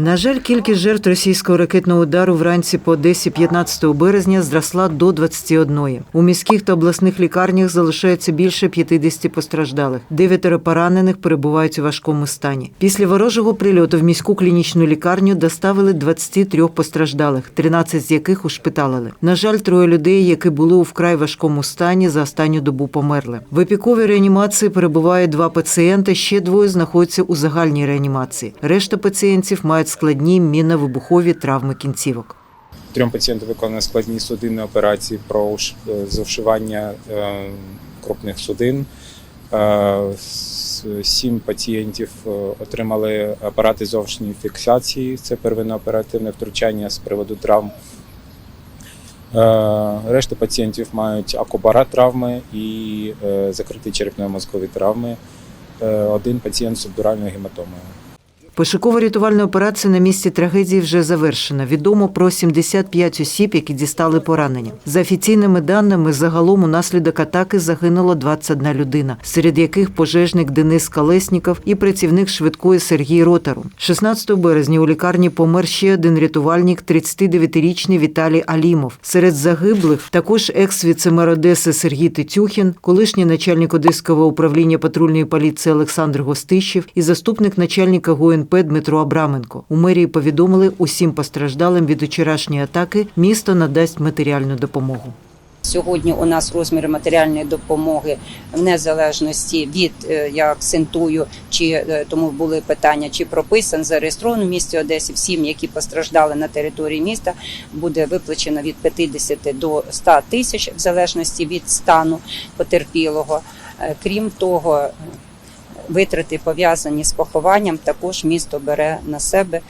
На жаль, кількість жертв російського ракетного удару вранці по Одесі 15 березня зросла до 21. У міських та обласних лікарнях залишається більше 50 постраждалих. Дев'ятеро поранених перебувають у важкому стані. Після ворожого прильоту в міську клінічну лікарню доставили 23 постраждалих, 13 з яких ушпиталили. На жаль, троє людей, які були у вкрай важкому стані, за останню добу померли. В епіковій реанімації перебуває два пацієнти. Ще двоє знаходяться у загальній реанімації. Решта пацієнтів мають складні мінно-вибухові травми кінцівок. Трьом пацієнтам виконано складні судинні операції про е, зашивання е, крупних судин. Е, Сім пацієнтів отримали апарати зовнішньої фіксації. Це первинне оперативне втручання з приводу травм. Решта пацієнтів мають акубара травми і закриті черепно-мозкові травми. Один пацієнт з субдуральною гематомою. Пошуково-рятувальна операція на місці трагедії вже завершена. Відомо про 75 осіб, які дістали поранення. За офіційними даними, загалом унаслідок атаки загинуло 21 людина, серед яких пожежник Денис Колесніков і працівник швидкої Сергій Ротару. 16 березня у лікарні помер ще один рятувальник, 39-річний Віталій Алімов. Серед загиблих також екс-віцемер Одеси Сергій Тетюхін, колишній начальник Одеського управління патрульної поліції Олександр Гостищев і заступник начальника ГУНП Дмитро Абраменко. У мерії повідомили усім постраждалим від вчорашньої атаки місто надасть матеріальну допомогу. Сьогодні у нас розміри матеріальної допомоги в незалежності від е, я акцентую, чи е, тому були питання, чи прописан зареєстровано в місті Одесі всім, які постраждали на території міста, буде виплачено від 50 до 100 тисяч в залежності від стану потерпілого. Е, Крім того, витрати пов'язані з похованням, також місто бере на себе